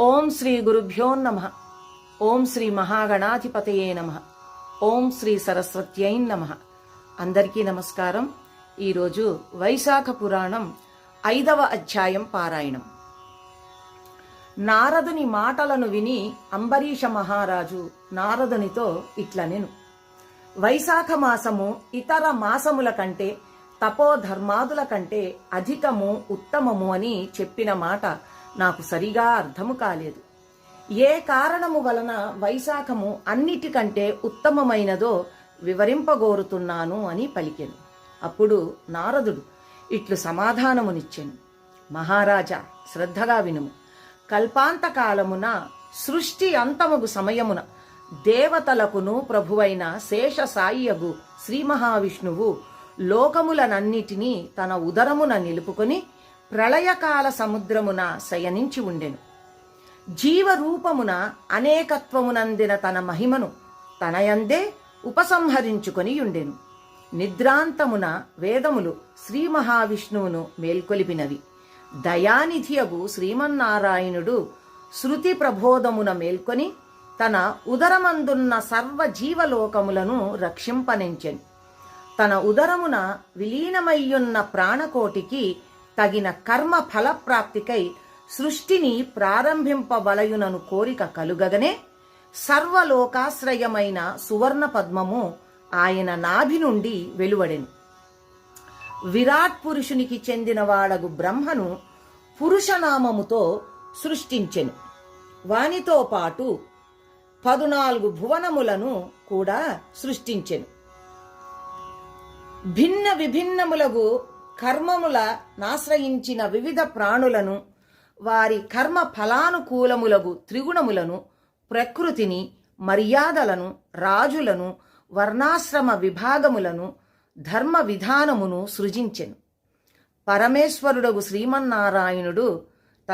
ఓం శ్రీ గురుభ్యో నమ. ఓం శ్రీ మహాగణాధిపతయే నమ. ఓం శ్రీ సరస్వత్యై నమ. అందరికీ నమస్కారం. ఈరోజు వైశాఖ పురాణం ఐదవ అధ్యాయం పారాయణం. నారదుని మాటలను విని అంబరీష మహారాజు నారదునితో ఇట్లనెను వైశాఖ మాసము ఇతర మాసముల కంటే తపోధర్మాదుల కంటే అధికము ఉత్తమము అని చెప్పిన మాట నాకు సరిగా అర్థము కాలేదు. ఏ కారణము వలన వైశాఖము అన్నిటికంటే ఉత్తమమైనదో వివరింపగోరుతున్నాను అని పలికెను. అప్పుడు నారదుడు ఇట్లు సమాధానమునిచ్చెను. మహారాజా శ్రద్ధగా వినుము. కల్పాంతకాలమున సృష్టి అంతమగు సమయమున దేవతలకును ప్రభువైన శేష సాయియగు శ్రీ మహావిష్ణువు లోకములనన్నిటినీ తన ఉదరమున నిలుపుకొని ప్రళయకాల సముద్రమున శయనించి ఉండెను. జీవరూపమున అనేకత్వమునందిన తన మహిమను తనయందే ఉపసంహరించుకొని ఉండెను. నిద్రాంతమున వేదములు శ్రీ మహావిష్ణువును మేల్కొలిపినవి. దయానిధియగు శ్రీమన్నారాయణుడు శృతి ప్రబోధమున మేల్కొని తన ఉదరమందున్న సర్వ జీవలోకములను రక్షింపనెంచెను. తన ఉదరమున విలీనమయ్యున్న ప్రాణకోటికి తగిన కర్మ ఫలప్రాప్తికై సృష్టిని ప్రారంభింపబలయునను కోరిక కలుగగనే సర్వలోకాశ్రయమైన సువర్ణ పద్మము ఆయన నాభి నుండి వెలువడెను. విరాట్ పురుషునికి చెందినవాడగు బ్రహ్మను పురుషనామముతో సృష్టించెను. వానితో పాటు పదునాలుగు భువనములను కూడా సృష్టించెను. భిన్న విభిన్నములగు కర్మముల నాశ్రయించిన వివిధ ప్రాణులను వారి కర్మ ఫలానుకూలములగు త్రిగుణములను ప్రకృతిని మర్యాదలను రాజులను వర్ణాశ్రమ విభాగములను ధర్మ విధానమును సృజించెను. పరమేశ్వరుడగు శ్రీమన్నారాయణుడు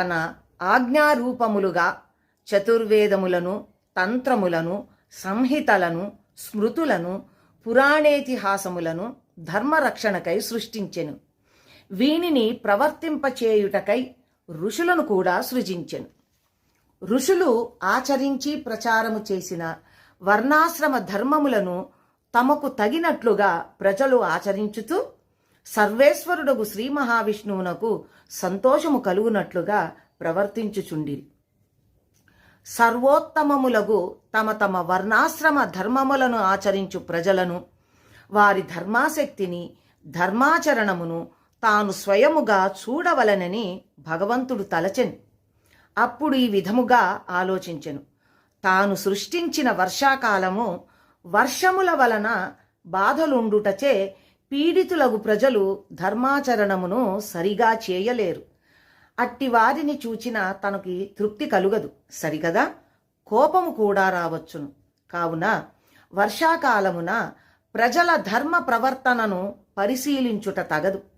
తన ఆజ్ఞారూపములుగా చతుర్వేదములను తంత్రములను సంహితలను స్మృతులను పురాణేతిహాసములను ధర్మరక్షణకై సృష్టించెను. వీనిని ప్రవర్తింపచేయుటకై ఋషులను కూడా సృజించెను. ఋషులు ఆచరించి ప్రచారము చేసిన వర్ణాశ్రమ ధర్మములను తమకు తగినట్లుగా ప్రజలు ఆచరించుతూ సర్వేశ్వరుడగు శ్రీ మహావిష్ణువునకు సంతోషము కలుగునట్లుగా ప్రవర్తించుచుండిరి. సర్వోత్తమములగు తమ తమ వర్ణాశ్రమ ధర్మములను ఆచరించు ప్రజలను వారి ధర్మాశక్తిని ధర్మాచరణమును తాను స్వయముగా చూడవలనని భగవంతుడు తలచెను. అప్పుడు ఈ విధముగా ఆలోచించెను. తాను సృష్టించిన వర్షాకాలము వర్షముల వలన బాధలుండుటచే పీడితులగు ప్రజలు ధర్మాచరణమును సరిగా చేయలేరు. అట్టి వారిని చూచిన తనకి తృప్తి కలుగదు. సరిగదా? కోపము కూడా రావచ్చును. కావున వర్షాకాలమున ప్రజల ధర్మ ప్రవర్తనను పరిశీలించుట తగదు.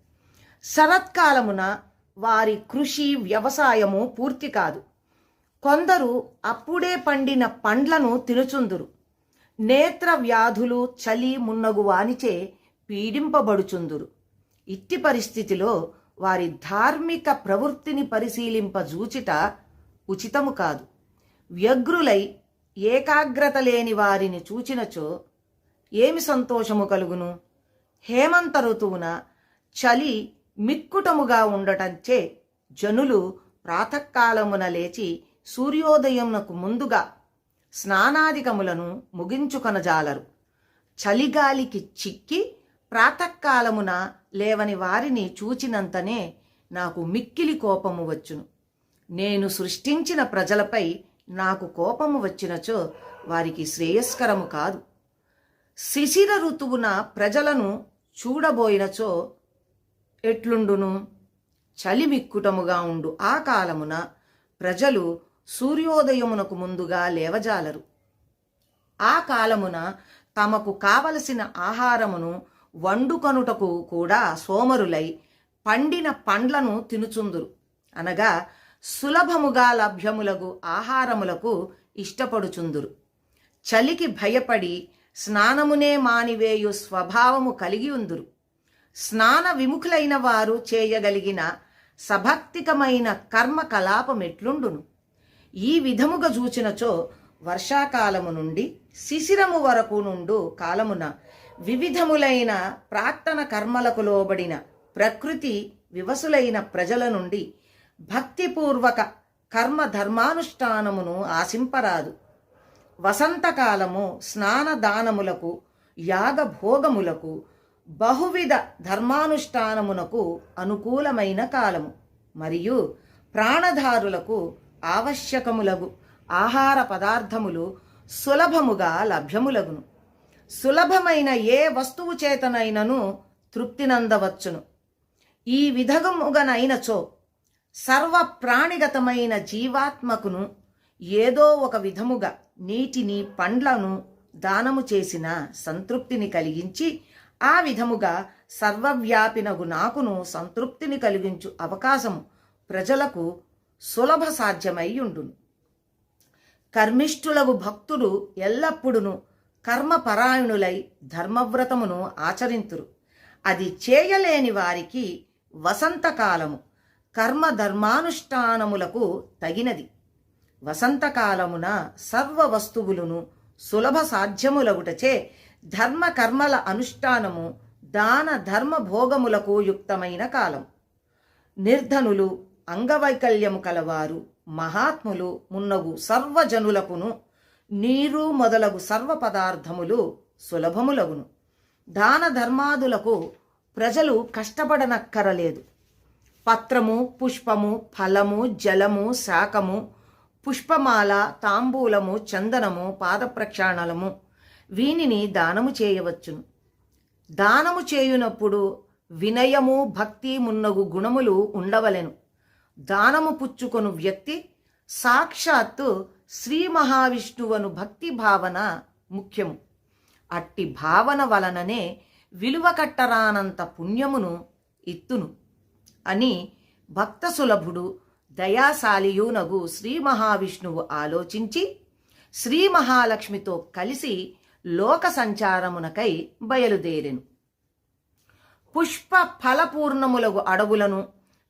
శరత్కాలమున వారి కృషి వ్యవసాయము పూర్తి కాదు. కొందరు అప్పుడే పండిన పండ్లను తినుచుందురు. నేత్ర వ్యాధులు చలి మున్నగు వానిచే పీడింపబడుచుందురు. ఇట్టి పరిస్థితిలో వారి ధార్మిక ప్రవృత్తిని పరిశీలింపజూచిట ఉచితము కాదు. వ్యగ్రులై ఏకాగ్రత లేని వారిని చూచినచో ఏమి సంతోషము కలుగును? హేమంత ఋతువున చలి మిక్కుటముగా ఉండటంచే జనులు ప్రాతకాలమున లేచి సూర్యోదయమునకు ముందుగా స్నానాదికములను ముగించుకొనజాలరు. చలిగాలికి చిక్కి ప్రాతకాలమున లేవని వారిని చూచినంతనే నాకు మిక్కిలి కోపము వచ్చును. నేను సృష్టించిన ప్రజలపై నాకు కోపము వచ్చినచో వారికి శ్రేయస్కరము కాదు. శిశిర ఋతువున ప్రజలను చూడబోయినచో ఎట్లుండును? చలి మిక్కుటముగా ఉండు. ఆ కాలమున ప్రజలు సూర్యోదయమునకు ముందుగా లేవజాలరు. ఆ కాలమున తమకు కావలసిన ఆహారమును వండుకొనుటకు కూడా సోమరులై పండిన పండ్లను తినుచుందురు. అనగా సులభముగా లభ్యములగు ఆహారములకు ఇష్టపడుచుందురు. చలికి భయపడి స్నానమునే మానివేయు స్వభావము కలిగి ఉందురు. స్నాన విముఖులైన వారు చేయగలిగిన సభక్తికమైన కర్మ కలాపమెట్లుండును ఈ విధముగా చూచినచో వర్షాకాలము నుండి శిశిరము వరకు నుండు కాలమున వివిధములైన ప్రాక్తన కర్మలకు లోబడిన ప్రకృతి వివసులైన ప్రజల నుండి భక్తిపూర్వక కర్మ ధర్మానుష్ఠానమును ఆశింపరాదు. వసంతకాలము స్నాన దానములకు యాగ భోగములకు బహువిధ ధర్మానుష్ఠానమునకు అనుకూలమైన కాలము. మరియు ప్రాణధారులకు ఆవశ్యకములగు ఆహార పదార్థములు సులభముగా లభ్యములగును. సులభమైన ఏ వస్తువు చేతనైనను తృప్తినందవచ్చును. ఈ విధముగనైనచో సర్వ ప్రాణిగతమైన జీవాత్మకును ఏదో ఒక విధముగా నీటిని పండ్లను దానము చేసిన సంతృప్తిని కలిగించి ఆ విధముగా సర్వవ్యాపినగు నాకును సంతృప్తిని కలిగించు అవకాశము ప్రజలకు సులభ సాధ్యమై ఉండును. కర్మిష్ఠులగు భక్తులు ఎల్లప్పుడును కర్మపరాయణులై ధర్మవ్రతమును ఆచరింతురు. అది చేయలేని వారికి వసంతకాలము కర్మ ధర్మానుష్ఠానములకు తగినది. వసంతకాలమున సర్వ వస్తువులను సులభ సాధ్యములగుటచే ధర్మ కర్మల అనుష్ఠానము దాన ధర్మ భోగములకు యుక్తమైన కాలం. నిర్ధనులు అంగవైకల్యము కలవారు మహాత్ములు మున్నగు సర్వజనులకును నీరు మొదలగు సర్వ పదార్థములు సులభములగును. దాన ధర్మాదులకు ప్రజలు కష్టపడనక్కరలేదు. పత్రము పుష్పము ఫలము జలము శాకము పుష్పమాల తాంబూలము చందనము పాదప్రక్షాళనము వీనిని దానము చేయవచ్చును. దానము చేయునప్పుడు వినయము భక్తి మున్నగు గుణములు ఉండవలెను. దానము పుచ్చుకొను వ్యక్తి సాక్షాత్తు శ్రీ మహావిష్ణువను భక్తి భావన ముఖ్యము. అట్టి భావన వలననే విలువ కట్టరానంత పుణ్యమును ఇత్తును. అని భక్త సులభుడు దయాశాలియునగు శ్రీ మహావిష్ణువు ఆలోచించి శ్రీ మహాలక్ష్మితో కలిసి లోక సంచారమునకై బయలుదేరెను. పుష్ప ఫలపూర్ణములగు అడవులను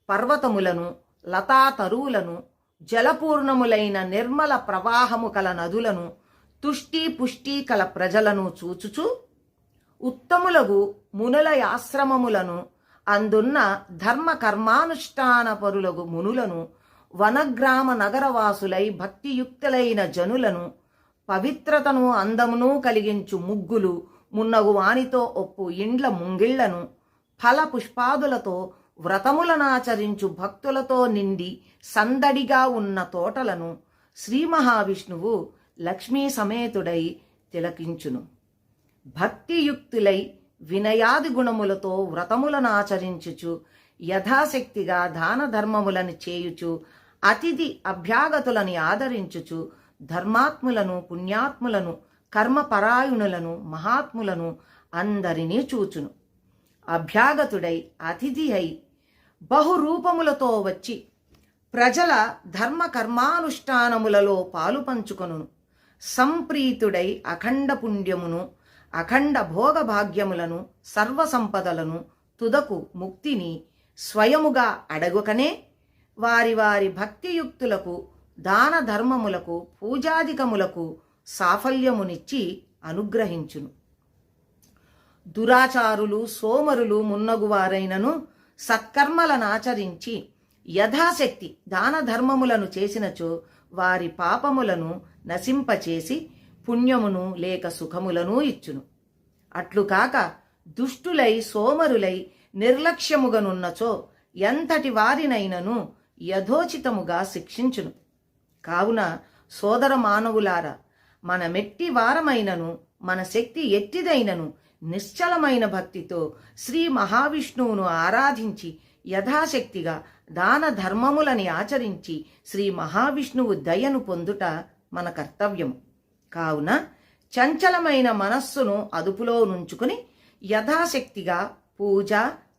పర్వతములను లతాతరువులను జలపూర్ణములైన నిర్మల ప్రవాహము కల నదులను తుష్టి పుష్టి కల ప్రజలను చూచుచు ఉత్తములగు మునుల ఆశ్రమములను అందున్న ధర్మ కర్మానుష్ఠాన పరులగు మునులను వనగ్రామ నగరవాసులై భక్తియుక్తులైన జనులను పవిత్రతను అందమును కలిగించు ముగ్గులు మున్నగు వానితో ఒప్పు ఇండ్ల ముంగిళ్ళను ఫల పుష్పాదులతో వ్రతములనాచరించు భక్తులతో నిండి సందడిగా ఉన్న తోటలను శ్రీ మహావిష్ణువు లక్ష్మీ సమేతుడై తిలకించును. భక్తియుక్తులై వినయాది గుణములతో వ్రతములను ఆచరించుచు యథాశక్తిగా దాన ధర్మములను చేయుచు అతిథి అభ్యాగతులని ఆదరించుచు ధర్మాత్ములను పుణ్యాత్ములను కర్మపరాయణులను మహాత్ములను అందరినీ చూచును. అభ్యాగతుడై అతిథి అయి బహురూపములతో వచ్చి ప్రజల ధర్మ కర్మానుష్ఠానములలో పాలు పంచుకొను సంప్రీతుడై అఖండ పుణ్యమును అఖండ భోగభాగ్యములను సర్వసంపదలను తుదకు ముక్తిని స్వయముగా అడగకనే వారి వారి భక్తియుక్తులకు దాన ధర్మములకు పూజాధికములకు సాఫల్యమునిచ్చి అనుగ్రహించును. దురాచారులు సోమరులు మున్నగువారైనను సత్కర్మలనాచరించి యథాశక్తి దాన ధర్మములను చేసినచో వారి పాపములను నశింపచేసి పుణ్యమును లేక సుఖములను ఇచ్చును. అట్లు కాక దుష్టులై సోమరులై నిర్లక్ష్యముగనున్నచో ఎంతటి వారినైనను యథోచితముగా శిక్షించును. కావున సోదర మానవులారా మన మెట్టి వారమైనను మన శక్తి ఎత్తిదైనను నిశ్చలమైన భక్తితో శ్రీ మహావిష్ణువును ఆరాధించి యథాశక్తిగా దాన ధర్మములని ఆచరించి శ్రీ మహావిష్ణువు దయను పొందుట మన కర్తవ్యం. కావున చంచలమైన మనస్సును అదుపులో నుంచుకుని యథాశక్తిగా పూజ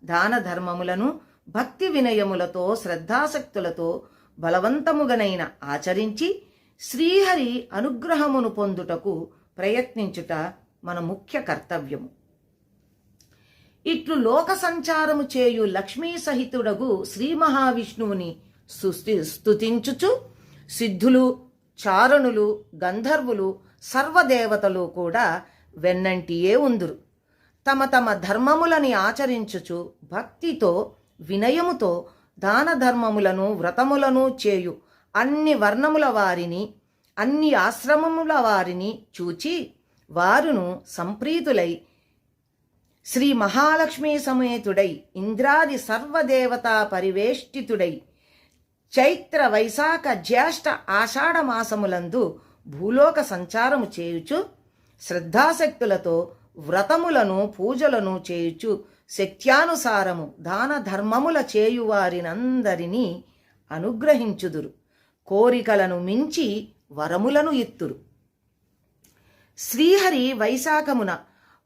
దాన ధర్మములను భక్తి వినయములతో శ్రద్ధాశక్తులతో బలవంతముగనైన ఆచరించి శ్రీహరి అనుగ్రహమును పొందుటకు ప్రయత్నించుట మన ముఖ్య కర్తవ్యము. ఇట్లు లోక సంచారము చేయు లక్ష్మీ సహితుడగు శ్రీ మహావిష్ణువుని సుస్థి స్థుతించుచు సిద్ధులు చారణులు గంధర్వులు సర్వదేవతలు కూడా వెన్నంటియే ఉందురు. తమ తమ ధర్మములని ఆచరించుచు భక్తితో వినయముతో దాన ధర్మములను వ్రతములను చేయు. అన్ని వర్ణముల వారిని అన్ని ఆశ్రమముల వారిని చూచి వారును సంప్రీతులై శ్రీ మహాలక్ష్మీ సమేతుడై ఇంద్రాది సర్వదేవతా పరివేష్టితుడై చైత్ర వైశాఖ జ్యేష్ఠ ఆషాఢ మాసములందు భూలోక సంచారము చేయుచు శ్రద్ధాశక్తులతో వ్రతములను పూజలను చేయుచు శక్త్యానుసారము దాన ధర్మముల చేయువారినందరినీ అనుగ్రహించుదురు. కోరికలను మించి వరములను ఇత్తురు. శ్రీహరి వైశాఖమున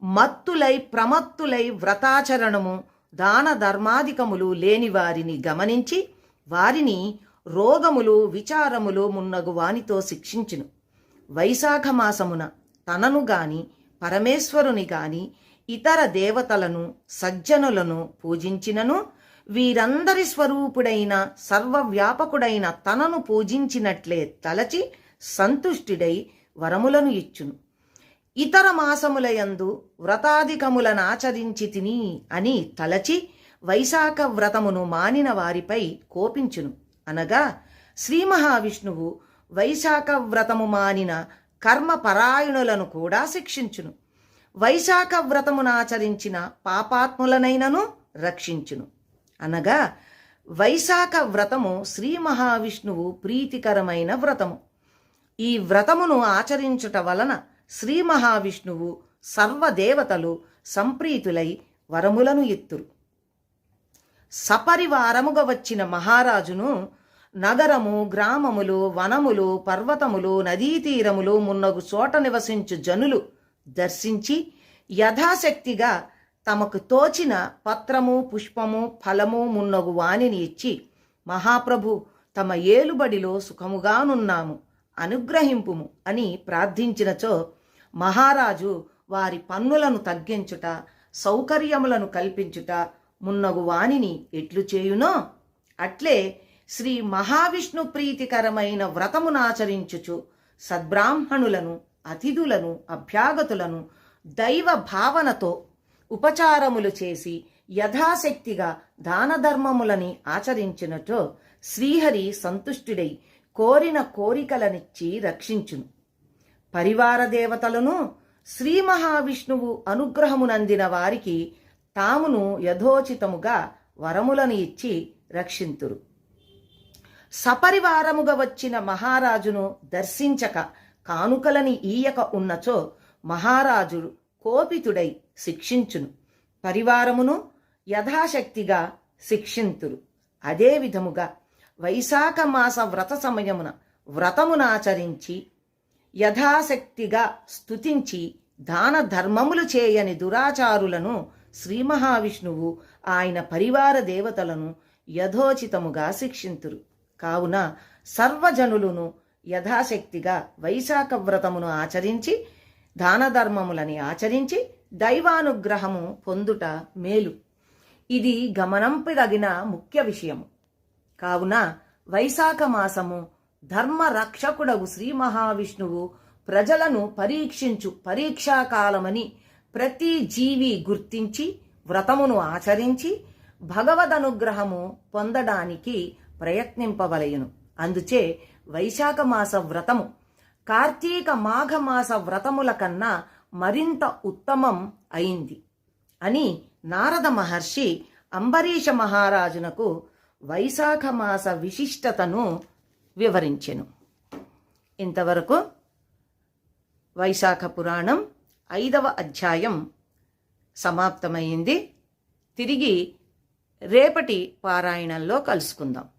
మత్తులై ప్రమత్తులై వ్రతాచరణము దాన ధర్మాధికములు లేని వారిని గమనించి వారిని రోగములు విచారములు మున్నగు వానితో శిక్షించును. వైశాఖ మాసమున తనను గాని పరమేశ్వరుని గాని ఇతర దేవతలను సజ్జనులను పూజించినను. వీరందరి స్వరూపుడైన సర్వవ్యాపకుడైన తనను పూజించినట్లే తలచి సంతుష్టుడై వరములను ఇచ్చును. ఇతర మాసములయందు వ్రతాధికములనాచరించి తిని అని తలచి వైశాఖ వ్రతమును మానిన వారిపై కోపించును. అనగా శ్రీ మహావిష్ణువు వైశాఖ వ్రతము మానిన కర్మపరాయణులను కూడా శిక్షించును. వైశాఖ వ్రతమునాచరించిన పాపాత్ములనైనను రక్షించును. అనగా వైశాఖ వ్రతము శ్రీ మహావిష్ణువు ప్రీతికరమైన వ్రతము. ఈ వ్రతమును ఆచరించుట వలన శ్రీ మహావిష్ణువు సర్వదేవతలు సంప్రీతులై వరములను ఎత్తురు. సపరివారముగా వచ్చిన మహారాజును నగరము గ్రామములు వనములు పర్వతములు నదీ తీరములు మున్నగు చోట నివసించు జనులు దర్శించి యథాశక్తిగా తమకు తోచిన పత్రము పుష్పము ఫలము మున్నగు వాణిని ఇచ్చి మహాప్రభు తమ ఏలుబడిలో సుఖముగానున్నాము అనుగ్రహింపుము అని ప్రార్థించినచో మహారాజు వారి పన్నులను తగ్గించుట సౌకర్యములను కల్పించుట మున్నగు వాణిని ఎట్లు చేయునో అట్లే శ్రీ మహావిష్ణు ప్రీతికరమైన వ్రతమునాచరించుచు సద్బ్రాహ్మణులను అతిథులను అభ్యాగతులను దైవ భావనతో ఉపచారములు చేసి యథాశక్తిగా దాన ధర్మములని శ్రీహరి సంతుష్టుడై కోరిన కోరికలనిచ్చి రక్షించును. పరివార దేవతలను శ్రీ మహావిష్ణువు అనుగ్రహమునందిన వారికి తామును యథోచితముగా వరములను ఇచ్చి రక్షింతురు. సపరివారముగా వచ్చిన మహారాజును దర్శించక కానుకలని ఈయక ఉన్నచో మహారాజు కోపితుడై శిక్షించును. పరివారమును యథాశక్తిగా శిక్షింతురు. అదే విధముగా వైశాఖ మాస వ్రత సమయమున వ్రతమునాచరించి యథాశక్తిగా స్తుతించి దాన ధర్మములు చేయని దురాచారులను శ్రీ మహావిష్ణువు ఆయన పరివార దేవతలను యథోచితముగా శిక్షింతురు. కావున సర్వజనులను యథాశక్తిగా వైశాఖ వ్రతమును ఆచరించి దాన ధర్మములని ఆచరించి దైవానుగ్రహము పొందుట మేలు. ఇది గమనంపదగిన ముఖ్య విషయము. కావున వైశాఖ మాసము ధర్మ రక్షకుడవు శ్రీ మహావిష్ణువు ప్రజలను పరీక్షించు పరీక్షాకాలమని ప్రతి జీవి గుర్తించి వ్రతమును ఆచరించి భగవదనుగ్రహము పొందడానికి ప్రయత్నింపవలయును. అందుచే వైశాఖ మాస వ్రతము. కార్తీక మాఘమాస వ్రతముల కన్నా మరింత ఉత్తమం అయింది అని నారద మహర్షి అంబరీష మహారాజునకు వైశాఖ మాస విశిష్టతను వివరించెను. ఇంతవరకు వైశాఖ పురాణం ఐదవ అధ్యాయం సమాప్తమైంది. తిరిగి రేపటి పారాయణంలో కలుసుకుందాం.